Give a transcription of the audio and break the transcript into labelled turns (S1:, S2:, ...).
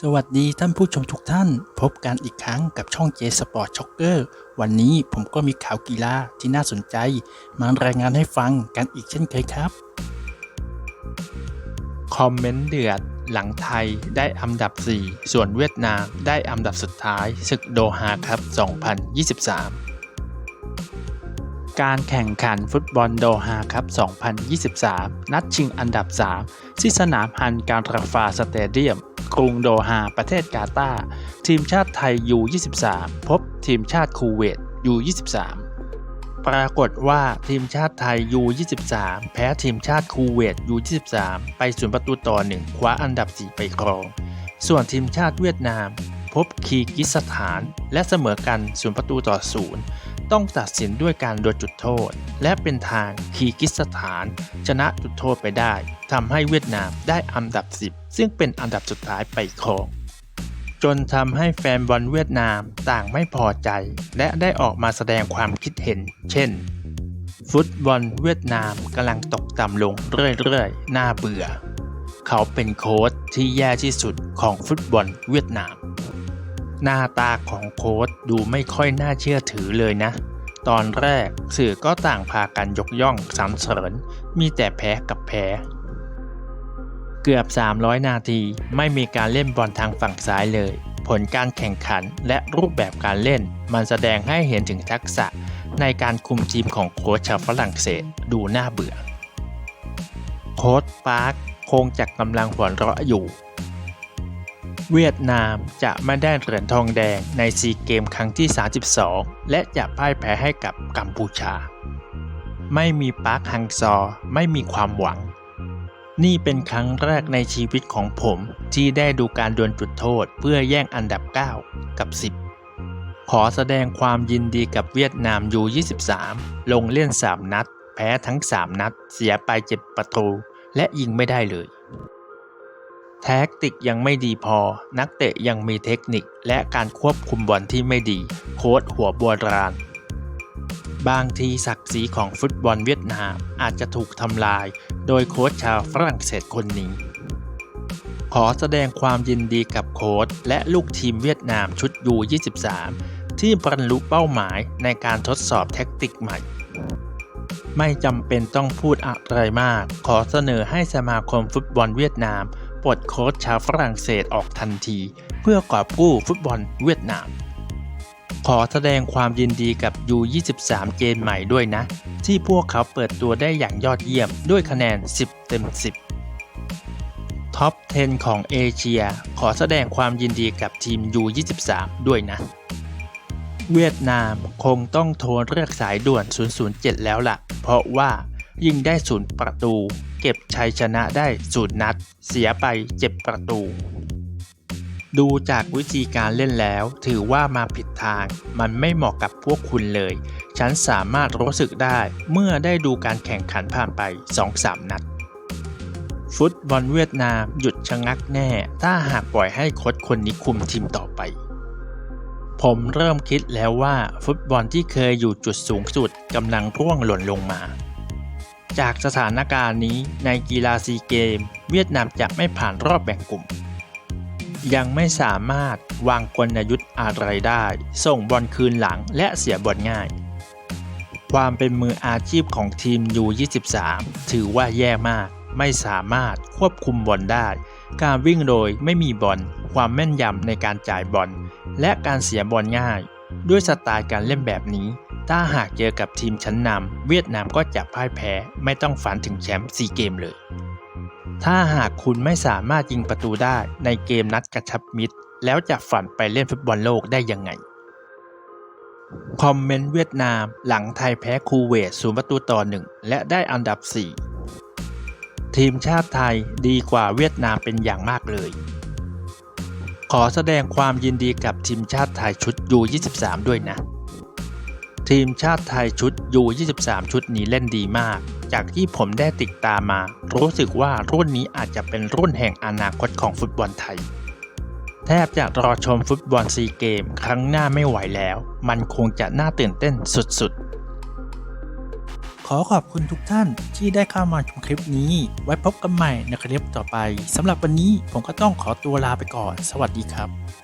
S1: สวัสดีท่านผู้ชมทุกท่าน พบกันอีกครั้งกับช่อง J Sport Shocker วันนี้ผมก็มีข่าวกีฬาที่น่าสนใจ มารายงานให้ฟังกันอีกเช่นเคยครับ
S2: คอมเมนต์เดือดหลังไทยได้อันดับ 4 ส่วนเวียดนามได้อันดับสุดท้ายศึกโดฮาครับ 2023 การแข่งขันฟุตบอลโดฮาครับ 2023 นัดชิงอันดับ 3 ที่สนามฮันการราฟาสเตเดียม กรุงโดฮาประเทศกาตาร์ทีมชาติไทย U23 พบทีมชาติคูเวต U23 ปรากฏว่าทีมชาติไทย U23 แพ้ทีมชาติคูเวต U23 ไปศูนย์ประตูต่อหนึ่งคว้าอันดับ 4 ไปครอง ส่วนทีมชาติเวียดนาม พบคีกิสถานและเสมอกันศูนย์ประตูต่อศูนย์ ต้องตัดสินด้วยการดวลจุดโทษ และเป็นทางคีกิสถาน ชนะจุดโทษไปได้ทำให้เวียดนามได้อันดับ 10 ซึ่งเป็นอันดับสุดท้ายไปครองจนทำให้แฟนบอลเวียดนามต่างไม่พอใจ และได้ออกมาแสดงความคิดเห็น เช่น ฟุตบอลเวียดนามกำลังตกต่ำลงเรื่อยๆ น่าเบื่อ เขาเป็นโค้ชที่แย่ที่สุดของฟุตบอลเวียดนาม หน้าตาของโค้ชดูไม่ค่อยน่าเชื่อถือเลยนะ ตอนแรกสื่อก็ต่างพากันยกย่องสรรเสริญ มีแต่แพ้กับแพ้ เกือบ 300 นาทีไม่มีการเล่นบอลทางฝั่งซ้ายเลย ผลการแข่งขันและรูปแบบการเล่น มันแสดงให้เห็นถึงทักษะในการคุมทีมของโค้ชชาวฝรั่งเศสดูน่าเบื่อ โค้ชปาร์คคงจะกำลังหัวเราะอยู่ เวียดนามจะไม่ได้เหรียญทองแดงในซีเกมครั้งที่ 32 และจะพ่ายแพ้ให้กับกัมพูชา ไม่มีปาร์คฮังซอไม่มีความหวัง นี่เป็นครั้งแรกในชีวิตของผมที่ได้ดูการดวลจุดโทษเพื่อแย่งอันดับ 9 กับ 10 ขอแสดงความยินดีกับเวียดนามยู 23 ลงเล่น 3 นัด แพ้ทั้ง 3 นัด เสียไป 7 ประตู และยิงไม่ได้เลย แท็กติกยังไม่ดีพอ นักเตะยังมีเทคนิคและการควบคุมบอลที่ไม่ดี โค้ดหัวโบราณบางทีศักดิ์ศรีของฟุตบอลเวียดนามอาจจะถูกทำลาย โดยโค้ชชาวฝรั่งเศสคนนี้ ขอแสดงความยินดีกับโค้ชและลูกทีมเวียดนามชุดยู23ที่บรรลุเป้าหมายในการทดสอบแท็กติกใหม่ไม่จำเป็นต้องพูดอะไรมาก ขอเสนอให้สมาคมฟุตบอลเวียดนาม ปลดโค้ชชาวฝรั่งเศสออกทันที เพื่อกอบกู้ฟุตบอลเวียดนาม ขอแสดงความยินดีกับ U23 เกณฑ์ใหม่ด้วยนะ ที่พวกเขาเปิดตัวได้อย่างยอดเยี่ยมด้วยคะแนน 10 เต็ม 10 ท็อป 10 ของเอเชีย ขอแสดงความยินดีกับทีม U23 ด้วยนะ เวียดนามคงต้องโทรเรียกสายด่วน 007 แล้วล่ะ เพราะว่ายิงได้ศูนย์ประตู เก็บชัยชนะได้ศูนย์นัด เสียไปเจ็บประตู ดูจากวิธีการเล่นแล้ว ถือว่ามาผิดทาง มันไม่เหมาะกับพวกคุณเลย ฉันสามารถรู้สึกได้เมื่อได้ดูการแข่งขันผ่านไป 2-3 นัด ฟุตบอลเวียดนามหยุดชะงักแน่ ถ้าหากปล่อยให้โค้ชคนนี้คุมทีมต่อไปผมเริ่มคิดแล้วว่าฟุตบอลที่เคยอยู่จุดสูงสุดกำลังร่วงหล่นลงมา จากสถานการณ์นี้ในกีฬาซีเกม เวียดนามจะไม่ผ่านรอบแบ่งกลุ่ม ยังไม่สามารถวางกลยุทธ์อะไรได้ ส่งบอลคืนหลังและเสียบอลง่าย ความเป็นมืออาชีพของทีม U23 ถือว่าแย่มากไม่สามารถควบคุมบอลได้ การวิ่งโดยไม่มีบอล ความแม่นยำในการจ่ายบอล และการเสียบอลง่าย ด้วยสไตล์การเล่นแบบนี้ ถ้าหากเจอกับทีมชั้นนำเวียดนามก็จะพ่ายแพ้ไม่ต้องฝันถึงแชมป์ซีเกมเลย ถ้าหากคุณไม่สามารถยิงประตูได้ในเกมนัดกระชับมิตร แล้วจะฝันไปเล่นฟุตบอลโลกได้ยังไง คอมเมนต์เวียดนามหลังไทยแพ้คูเวตศูนย์ประตูต่อหนึ่งและได้อันดับ 4 ทีมชาติไทยดีกว่าเวียดนามเป็นอย่างมากเลย ขอแสดงความยินดีกับทีมชาติไทยชุด U23 ด้วยนะ ทีมชาติไทยชุด U23 ชุดนี้เล่นดีมาก จากที่ผมได้ติดตามมา รู้สึกว่ารุ่นนี้อาจจะเป็นรุ่นแห่งอนาคตของฟุตบอลไทย แทบจะรอชมฟุตบอลซีเกม ครั้งหน้าไม่ไหวแล้ว มันคงจะน่าตื่นเต้นสุดๆ
S1: ขอขอบคุณทุกท่านที่ได้เข้ามาชมคลิปนี้ ไว้พบกันใหม่ในคลิปต่อไปสำหรับวันนี้ผมก็ต้องขอตัวลาไปก่อน สวัสดีครับ